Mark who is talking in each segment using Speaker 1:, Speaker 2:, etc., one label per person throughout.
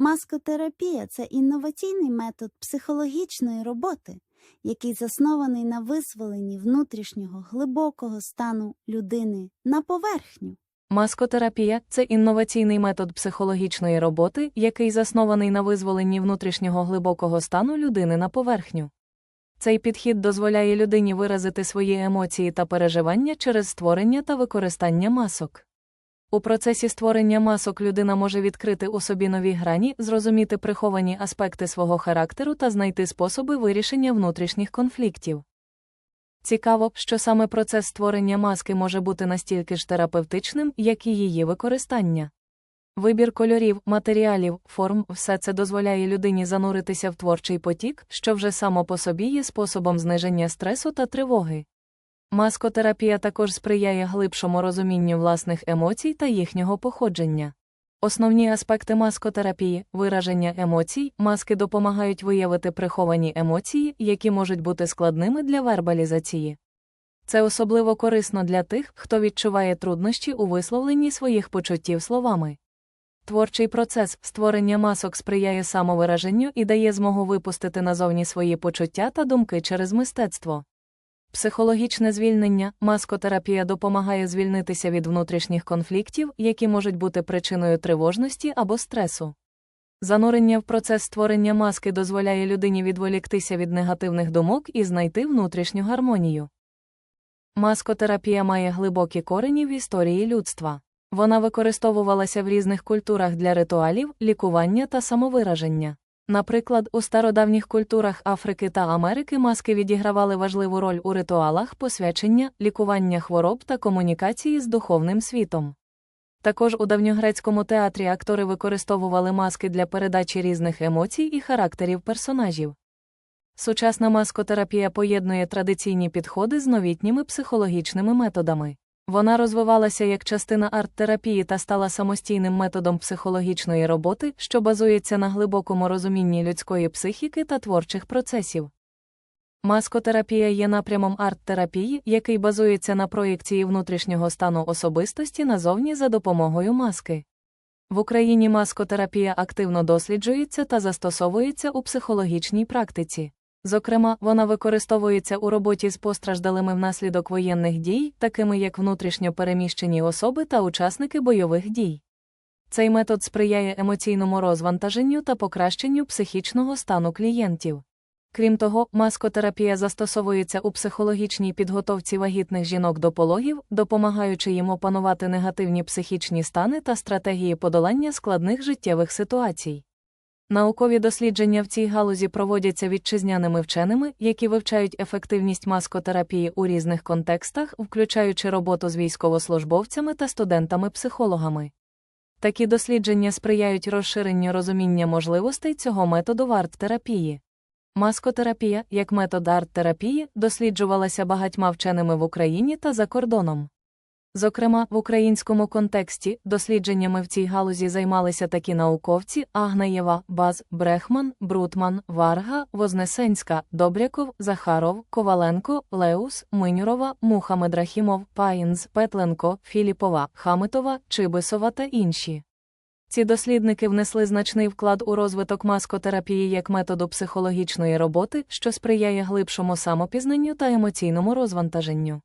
Speaker 1: Маскотерапія це інноваційний метод психологічної роботи, який заснований на визволенні внутрішнього глибокого стану людини на поверхню.
Speaker 2: Маскотерапія це інноваційний метод психологічної роботи, який заснований на визволенні внутрішнього глибокого стану людини на поверхню. Цей підхід дозволяє людині виразити свої емоції та переживання через створення та використання масок. У процесі створення масок людина може відкрити у собі нові грані, зрозуміти приховані аспекти свого характеру та знайти способи вирішення внутрішніх конфліктів. Цікаво, що саме процес створення маски може бути настільки ж терапевтичним, як і її використання. Вибір кольорів, матеріалів, форм все це дозволяє людині зануритися в творчий потік, що вже само по собі є способом зниження стресу та тривоги. Маскотерапія також сприяє глибшому розумінню власних емоцій та їхнього походження. Основні аспекти маскотерапії вираження емоцій, маски допомагають виявити приховані емоції, які можуть бути складними для вербалізації. Це особливо корисно для тих, хто відчуває труднощі у висловленні своїх почуттів словами. Творчий процес створення масок сприяє самовираженню і дає змогу випустити назовні свої почуття та думки через мистецтво. Психологічне звільнення, маскотерапія допомагає звільнитися від внутрішніх конфліктів, які можуть бути причиною тривожності або стресу. Занурення в процес створення маски дозволяє людині відволіктися від негативних думок і знайти внутрішню гармонію. Маскотерапія має глибокі корені в історії людства. Вона використовувалася в різних культурах для ритуалів, лікування та самовираження. Наприклад, у стародавніх культурах Африки та Америки маски відігравали важливу роль у ритуалах посвячення, лікування хвороб та комунікації з духовним світом. Також у давньогрецькому театрі актори використовували маски для передачі різних емоцій і характерів персонажів. Сучасна маскотерапія поєднує традиційні підходи з новітніми психологічними методами. Вона розвивалася як частина арт-терапії та стала самостійним методом психологічної роботи, що базується на глибокому розумінні людської психіки та творчих процесів. Маскотерапія є напрямом арт-терапії, який базується на проєкції внутрішнього стану особистості назовні за допомогою маски. В Україні маскотерапія активно досліджується та застосовується у психологічній практиці. Зокрема, вона використовується у роботі з постраждалими внаслідок воєнних дій, такими як внутрішньо переміщені особи та учасники бойових дій. Цей метод сприяє емоційному розвантаженню та покращенню психічного стану клієнтів. Крім того, маскотерапія застосовується у психологічній підготовці вагітних жінок до пологів, допомагаючи їм опанувати негативні психічні стани та стратегії подолання складних життєвих ситуацій. Наукові дослідження в цій галузі проводяться вітчизняними вченими, які вивчають ефективність маскотерапії у різних контекстах, включаючи роботу з військовослужбовцями та студентами-психологами. Такі дослідження сприяють розширенню розуміння можливостей цього методу в арт-терапії. Маскотерапія, як метод арт-терапії, досліджувалася багатьма вченими в Україні та за кордоном. Зокрема, в українському контексті дослідженнями в цій галузі займалися такі науковці Агнаєва, Баз, Брехман, Брутман, Варга, Вознесенська, Добряков, Захаров, Коваленко, Леус, Минюрова, Мухамед Рахімов, Паїнз, Петленко, Філіпова, Хамитова, Чибисова та інші. Ці дослідники внесли значний вклад у розвиток маскотерапії як методу психологічної роботи, що сприяє глибшому самопізнанню та емоційному розвантаженню.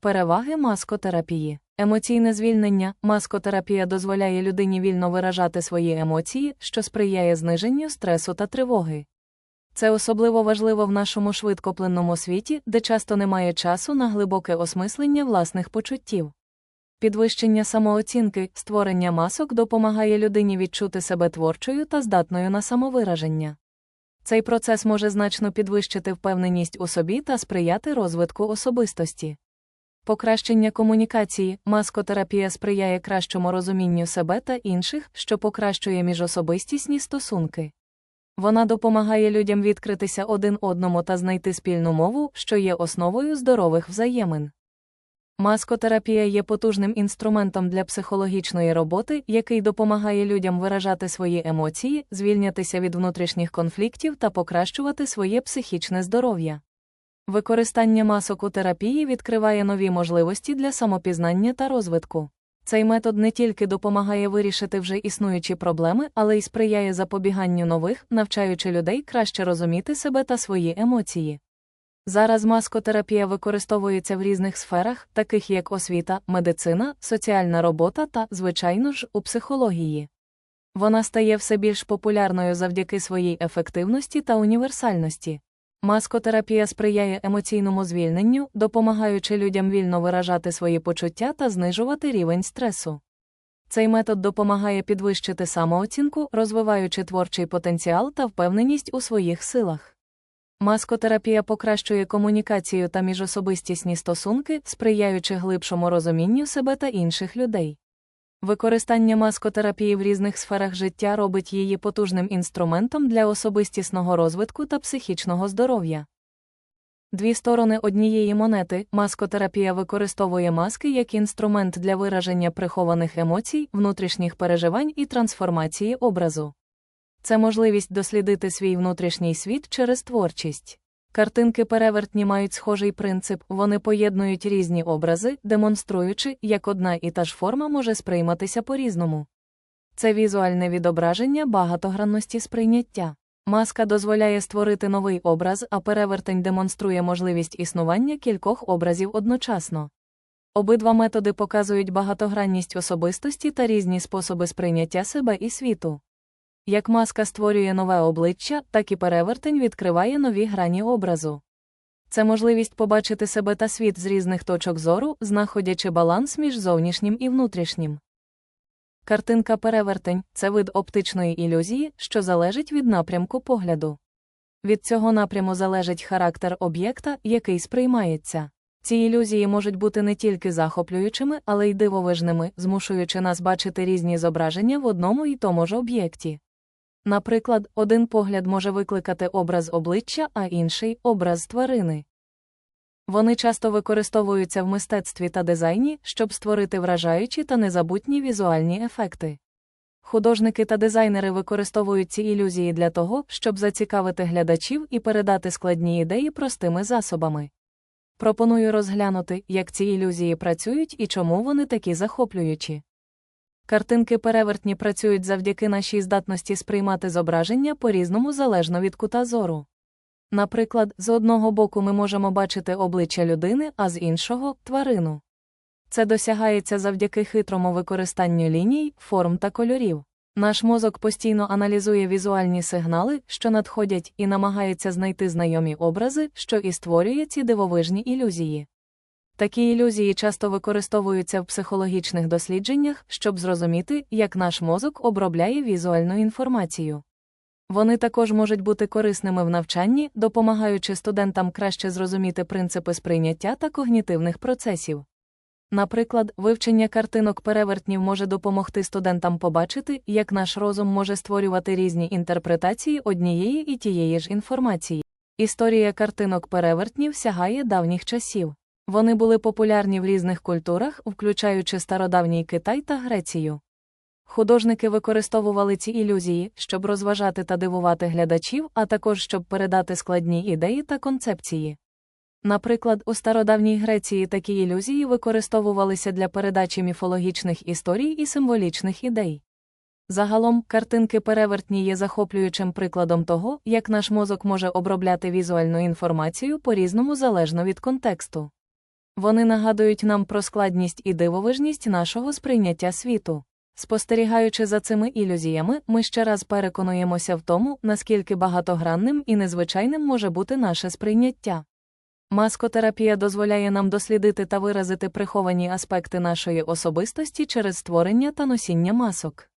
Speaker 2: Переваги маскотерапії. Емоційне звільнення. Маскотерапія дозволяє людині вільно виражати свої емоції, що сприяє зниженню стресу та тривоги. Це особливо важливо в нашому швидкоплинному світі, де часто немає часу на глибоке осмислення власних почуттів. Підвищення самооцінки, створення масок допомагає людині відчути себе творчою та здатною на самовираження. Цей процес може значно підвищити впевненість у собі та сприяти розвитку особистості. Покращення комунікації, маскотерапія сприяє кращому розумінню себе та інших, що покращує міжособистісні стосунки. Вона допомагає людям відкритися один одному та знайти спільну мову, що є основою здорових взаємин. Маскотерапія є потужним інструментом для психологічної роботи, який допомагає людям виражати свої емоції, звільнятися від внутрішніх конфліктів та покращувати своє психічне здоров'я. Використання масок у терапії відкриває нові можливості для самопізнання та розвитку. Цей метод не тільки допомагає вирішити вже існуючі проблеми, але й сприяє запобіганню нових, навчаючи людей краще розуміти себе та свої емоції. Зараз маскотерапія використовується в різних сферах, таких як освіта, медицина, соціальна робота та, звичайно ж, у психології. Вона стає все більш популярною завдяки своїй ефективності та універсальності. Маскотерапія сприяє емоційному звільненню, допомагаючи людям вільно виражати свої почуття та знижувати рівень стресу. Цей метод допомагає підвищити самооцінку, розвиваючи творчий потенціал та впевненість у своїх силах. Маскотерапія покращує комунікацію та міжособистісні стосунки, сприяючи глибшому розумінню себе та інших людей. Використання маскотерапії в різних сферах життя робить її потужним інструментом для особистісного розвитку та психічного здоров'я. Дві сторони однієї монети маскотерапія використовує маски як інструмент для вираження прихованих емоцій, внутрішніх переживань і трансформації образу. Це можливість дослідити свій внутрішній світ через творчість. Картинки перевертні мають схожий принцип, вони поєднують різні образи, демонструючи, як одна і та ж форма може сприйматися по-різному. Це візуальне відображення багатогранності сприйняття. Маска дозволяє створити новий образ, а перевертень демонструє можливість існування кількох образів одночасно. Обидва методи показують багатогранність особистості та різні способи сприйняття себе і світу. Як маска створює нове обличчя, так і перевертень відкриває нові грані образу. Це можливість побачити себе та світ з різних точок зору, знаходячи баланс між зовнішнім і внутрішнім. Картинка перевертень це вид оптичної ілюзії, що залежить від напрямку погляду. Від цього напряму залежить характер об'єкта, який сприймається. Ці ілюзії можуть бути не тільки захоплюючими, але й дивовижними, змушуючи нас бачити різні зображення в одному і тому ж об'єкті. Наприклад, один погляд може викликати образ обличчя, а інший образ тварини. Вони часто використовуються в мистецтві та дизайні, щоб створити вражаючі та незабутні візуальні ефекти. Художники та дизайнери використовують ці ілюзії для того, щоб зацікавити глядачів і передати складні ідеї простими засобами. Пропоную розглянути, як ці ілюзії працюють і чому вони такі захоплюючі. Картинки перевертні працюють завдяки нашій здатності сприймати зображення по-різному залежно від кута зору. Наприклад, з одного боку ми можемо бачити обличчя людини, а з іншого тварину. Це досягається завдяки хитрому використанню ліній, форм та кольорів. Наш мозок постійно аналізує візуальні сигнали, що надходять, і намагається знайти знайомі образи, що і створює ці дивовижні ілюзії. Такі ілюзії часто використовуються в психологічних дослідженнях, щоб зрозуміти, як наш мозок обробляє візуальну інформацію. Вони також можуть бути корисними в навчанні, допомагаючи студентам краще зрозуміти принципи сприйняття та когнітивних процесів. Наприклад, вивчення картинок перевертнів може допомогти студентам побачити, як наш розум може створювати різні інтерпретації однієї і тієї ж інформації. Історія картинок перевертнів сягає давніх часів. Вони були популярні в різних культурах, включаючи стародавній Китай та Грецію. Художники використовували ці ілюзії, щоб розважати та дивувати глядачів, а також щоб передати складні ідеї та концепції. Наприклад, у стародавній Греції такі ілюзії використовувалися для передачі міфологічних історій і символічних ідей. Загалом, картинки перевертні є захоплюючим прикладом того, як наш мозок може обробляти візуальну інформацію по-різному залежно від контексту. Вони нагадують нам про складність і дивовижність нашого сприйняття світу. Спостерігаючи за цими ілюзіями, ми ще раз переконуємося в тому, наскільки багатогранним і незвичайним може бути наше сприйняття. Маскотерапія дозволяє нам дослідити та виразити приховані аспекти нашої особистості через створення та носіння масок.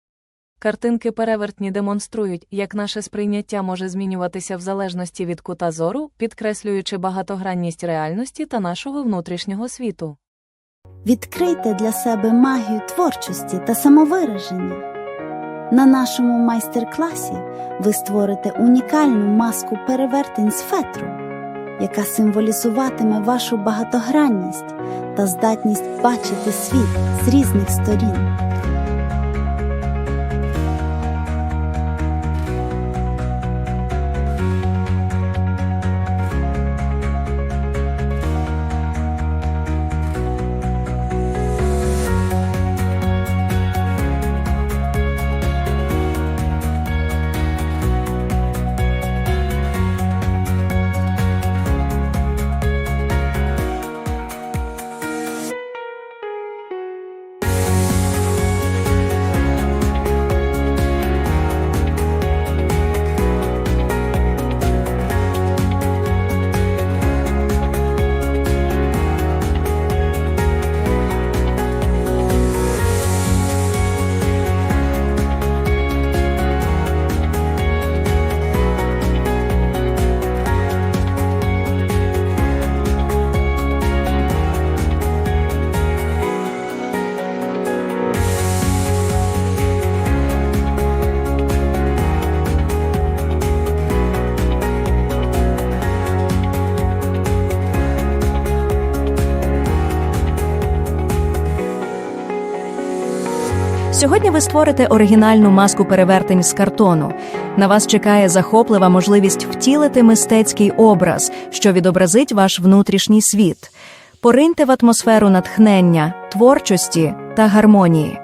Speaker 2: Картинки перевертні демонструють, як наше сприйняття може змінюватися в залежності від кута зору, підкреслюючи багатогранність реальності та нашого внутрішнього світу.
Speaker 1: Відкрийте для себе магію творчості та самовираження. На нашому майстер-класі ви створите унікальну маску перевертень з фетру, яка символізуватиме вашу багатогранність та здатність бачити світ з різних сторін.
Speaker 3: Сьогодні ви створите оригінальну маску перевертень з картону. На вас чекає захоплива можливість втілити мистецький образ, що відобразить ваш внутрішній світ. Пориньте в атмосферу натхнення, творчості та гармонії.